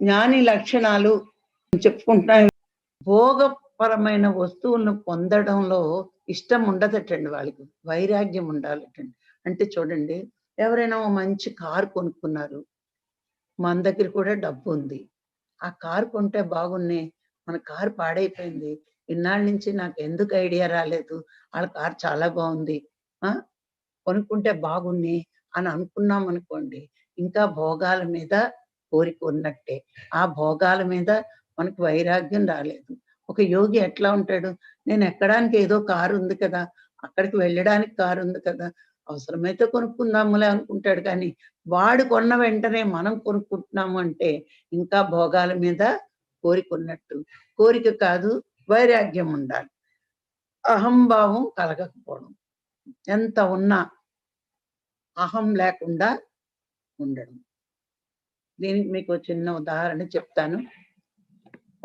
జ్ఞాని లక్షణాలు చెప్పుకుంటున్నాయి. భోగపరమైన వస్తువులను పొందడంలో ఇష్టం ఉండదటండి వాళ్ళకి. వైరాగ్యం ఉండాలటండి. అంటే చూడండి ఎవరైనా ఓ మంచి కారు కొనుక్కున్నారు. మన దగ్గర కూడా డబ్బు ఉంది. ఆ కారు కొంటే బాగున్నాయి మన కారు పాడైపోయింది. ఇన్నాళ్ళ నుంచి నాకు ఎందుకు ఐడియా రాలేదు? వాళ్ళ కారు చాలా బాగుంది. ఆ? కొనుక్కుంటే బాగుంది అని అనుకున్నాం అనుకోండి ఇంకా భోగాల మీద కోరిక ఉన్నట్టే. ఆ భోగాల మీద మనకు వైరాగ్యం రాలేదు. ఒక యోగి ఎట్లా ఉంటాడు? నేను ఎక్కడానికి ఏదో కారు ఉంది కదా అక్కడికి వెళ్ళడానికి కారు ఉంది కదా అవసరమైతే కొనుక్కుందాములే అనుకుంటాడు కానీ వాడు కొన్న వెంటనే మనం కొనుక్కుంటున్నాము అంటే ఇంకా భోగాల మీద కోరిక ఉన్నట్టు. కోరిక కాదు వైరాగ్యం ఉండాలి. అహంభావం కలగకపోవడం. ఎంత ఉన్నా అహం లేకుండా ఉండడం. దీనికి మీకు చిన్న ఉదాహరణ చెప్తాను.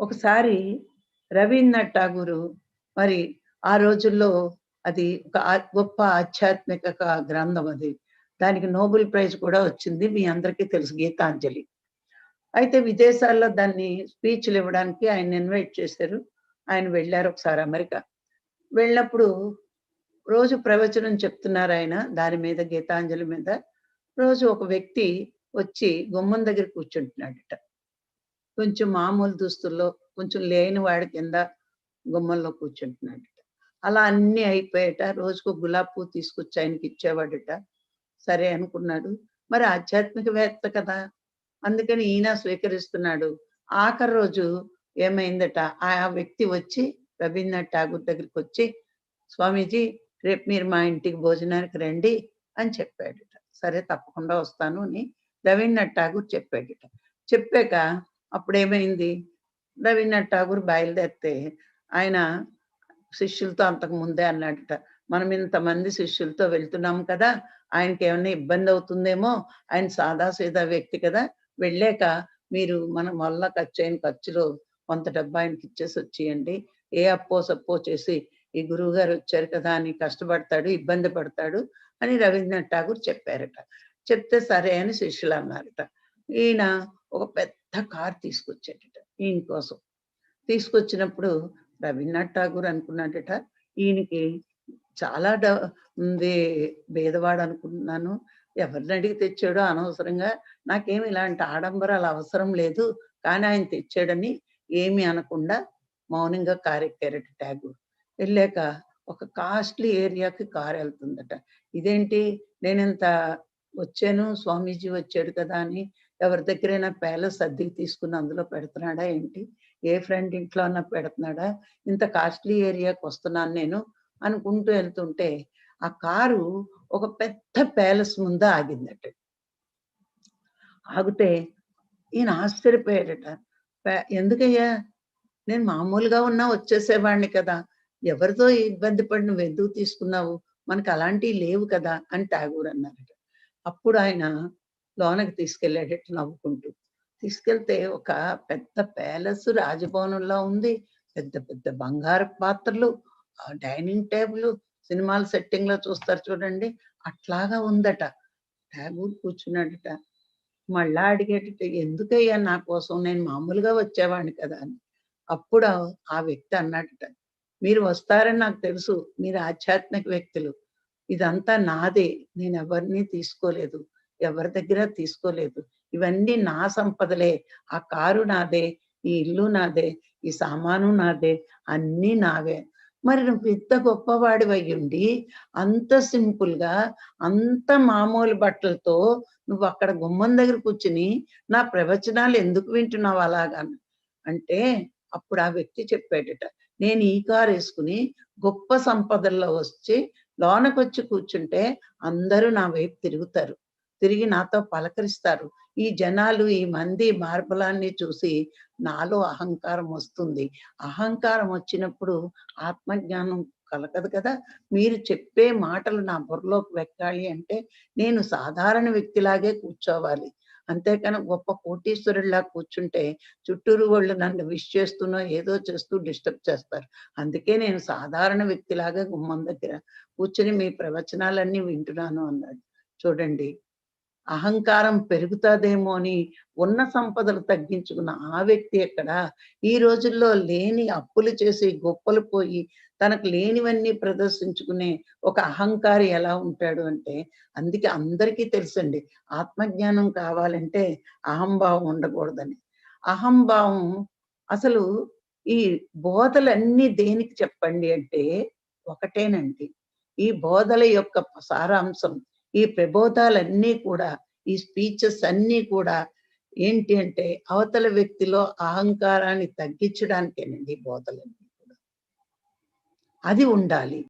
ఒకసారి రవీంద్రనాథ్ ఠాగూరు మరి ఆ రోజుల్లో అది ఒక గొప్ప ఆధ్యాత్మిక గ్రంథం అది. దానికి నోబెల్ ప్రైజ్ కూడా వచ్చింది. మీ అందరికీ తెలుసు గీతాంజలి. అయితే విదేశాల్లో దాన్ని స్పీచ్లు ఇవ్వడానికి ఆయన ఇన్వైట్ చేశారు. ఆయన వెళ్ళారు ఒకసారి అమెరికా. వెళ్ళినప్పుడు రోజు ప్రవచనం చెప్తున్నారు ఆయన. దాని మీద గీతాంజలి మీద. రోజు ఒక వ్యక్తి వచ్చి గుమ్మం దగ్గర కూర్చుంటున్నాడట. కొంచెం మామూలు దుస్తుల్లో కొంచెం లేని వాడి కింద గుమ్మంలో కూర్చుంటున్నాడట. అలా అన్ని అయిపోయాట. రోజుకు గులాబీ పువ్వు తీసుకొచ్చి ఆయనకి ఇచ్చేవాడట. సరే అనుకున్నాడు. మరి ఆధ్యాత్మికవేత్త కదా. అందుకని ఈయన స్వీకరిస్తున్నాడు. ఆఖరి రోజు ఏమైందట? ఆ వ్యక్తి వచ్చి రవీంద్రనాథ్ ఠాగూర్ దగ్గరికి వచ్చి స్వామీజీ రేపు మీరు మా ఇంటికి భోజనానికి రండి అని చెప్పాడట. సరే తప్పకుండా వస్తాను అని రవీంద్రనాథ్ ఠాగూర్ చెప్పాడు చెప్పాక అప్పుడు ఏమైంది రవీంద్రనాథ్ ఠాగూర్ బయలుదేరితే ఆయన శిష్యులతో అంతకు ముందే అన్నాడట మనం ఇంతమంది శిష్యులతో వెళ్తున్నాం కదా ఆయనకి ఏమైనా ఇబ్బంది అవుతుందేమో ఆయన సాదా సీదా వ్యక్తి కదా వెళ్ళాక మీరు మన వల్ల ఖర్చు అయిన ఖర్చులో కొంత డబ్బు ఆయనకి ఇచ్చేసి వచ్చేయండి. ఏ అప్పో సప్పో చేసి ఈ గురువు గారు వచ్చారు కదా అని కష్టపడతాడు ఇబ్బంది పడతాడు అని రవీంద్రనాథ్ ఠాగూర్ చెప్పారట. చెప్తే సరే అని శిష్యులు అన్నారట. ఈయన ఒక పెద్ద కార్ తీసుకొచ్చాడట ఈయన కోసం. తీసుకొచ్చినప్పుడు రవీంద్రనాథ్ ఠాగూర్ అనుకున్నాడట ఈయనకి చాలా డ ఉంది భేదవాడు అనుకుంటున్నాను ఎవరిని అడిగి తెచ్చాడో అనవసరంగా నాకేమి ఇలాంటి ఆడంబరాలు అవసరం లేదు కానీ ఆయన తెచ్చాడని ఏమి అనకుండా మౌనంగా కారెక్కారట ట్యాగూర్ వెళ్ళాక ఒక కాస్ట్లీ ఏరియాకి కారు వెళ్తుందట. ఇదేంటి? నేను ఇంత వచ్చాను స్వామీజీ వచ్చాడు కదా అని ఎవరి దగ్గరైనా ప్యాలెస్ అద్దెకి తీసుకుని అందులో పెడుతున్నాడా ఏంటి? ఏ ఫ్రెండ్ ఇంట్లో అన్నా పెడుతున్నాడా? ఇంత కాస్ట్లీ ఏరియాకి వస్తున్నాను నేను అనుకుంటూ వెళ్తుంటే ఆ కారు ఒక పెద్ద ప్యాలెస్ ముందు ఆగిందట. ఆగితే ఈయన ఆశ్చర్యపోయాడట. ఎందుకయ్యా? నేను మామూలుగా ఉన్నా వచ్చేసేవాడిని కదా. ఎవరితో ఇబ్బంది పడి నువ్వు ఎందుకు తీసుకున్నావు? మనకు అలాంటివి లేవు కదా అని ఠాగూర్ అన్నారట. అప్పుడు ఆయన లోనకి తీసుకెళ్ళేటట్టు నవ్వుకుంటూ తీసుకెళ్తే ఒక పెద్ద ప్యాలెస్ రాజభవనంలో ఉంది. పెద్ద పెద్ద బంగారు పాత్రలు డైనింగ్ టేబుల్ సినిమాల సెట్టింగ్లో చూస్తారు చూడండి అట్లాగా ఉందట. ట్యాగూర్ కూర్చున్నాడట మళ్ళా అడిగేటట్టు ఎందుకయ్యా నా కోసం నేను మామూలుగా వచ్చేవాడిని కదా అని. అప్పుడు ఆ- ఆ వ్యక్తి అన్నాడట మీరు వస్తారని నాకు తెలుసు మీరు ఆధ్యాత్మిక వ్యక్తులు. ఇదంతా నాదే నేను ఎవరిని తీసుకోలేదు ఎవరి దగ్గర తీసుకోలేదు. ఇవన్నీ నా సంపదలే ఆ కారు నాదే ఈ ఇల్లు నాదే ఈ సామాను నాదే అన్నీ నావే. మరి నువ్వు ఇంత గొప్పవాడి ఉండి అంత సింపుల్గా అంత మామూలు బట్టలతో నువ్వు అక్కడ గుమ్మం దగ్గర కూర్చుని నా ప్రవచనాలు ఎందుకు వింటున్నావు అలాగా? అంటే అప్పుడు ఆ వ్యక్తి చెప్పాడట నేను ఈ కారు వేసుకుని గొప్ప సంపదల్లో వచ్చి లోనకొచ్చి కూర్చుంటే అందరూ నా వైపు తిరుగుతారు. తిరిగి నాతో పలకరిస్తారు. ఈ జనాలు ఈ మంది మార్బలాన్ని చూసి నాలో అహంకారం వస్తుంది. అహంకారం వచ్చినప్పుడు ఆత్మజ్ఞానం కలగదు కదా. మీరు చెప్పే మాటలు నా బుర్రలోకి వెక్కాలి అంటే నేను సాధారణ వ్యక్తిలాగే కూర్చోవాలి. అంతేకాని గొప్ప కోటీశ్వరుడిలా కూర్చుంటే చుట్టూరు వాళ్ళు నన్ను విష్ చేస్తున్నో ఏదో చేస్తూ డిస్టర్బ్ చేస్తారు. అందుకే నేను సాధారణ వ్యక్తిలాగా గుమ్మం దగ్గర కూర్చుని మీ ప్రవచనాలన్నీ వింటున్నాను అన్నాడు. చూడండి అహంకారం పెరుగుతుందేమో అని ఉన్న సంపదలు తగ్గించుకున్న ఆ వ్యక్తి ఎక్కడ? ఈ రోజుల్లో లేని అప్పులు చేసి గొప్పలు పోయి తనకు లేనివన్నీ ప్రదర్శించుకునే ఒక అహంకారి ఎలా ఉంటాడు అంటే అందుకే అందరికీ తెలుసండి ఆత్మజ్ఞానం కావాలంటే అహంభావం ఉండకూడదని. అహంభావం అసలు ఈ బోధలన్నీ దేనికి చెప్పండి అంటే ఒకటేనండి ఈ బోధల యొక్క సారాంశం ఈ ప్రబోధాలన్నీ కూడా ఈ స్పీచెస్ అన్నీ కూడా ఏంటి అంటే అవతల వ్యక్తిలో అహంకారాన్ని తగ్గించడానికేనండి బోధలన్నీ కూడా. అది ఉండాలి.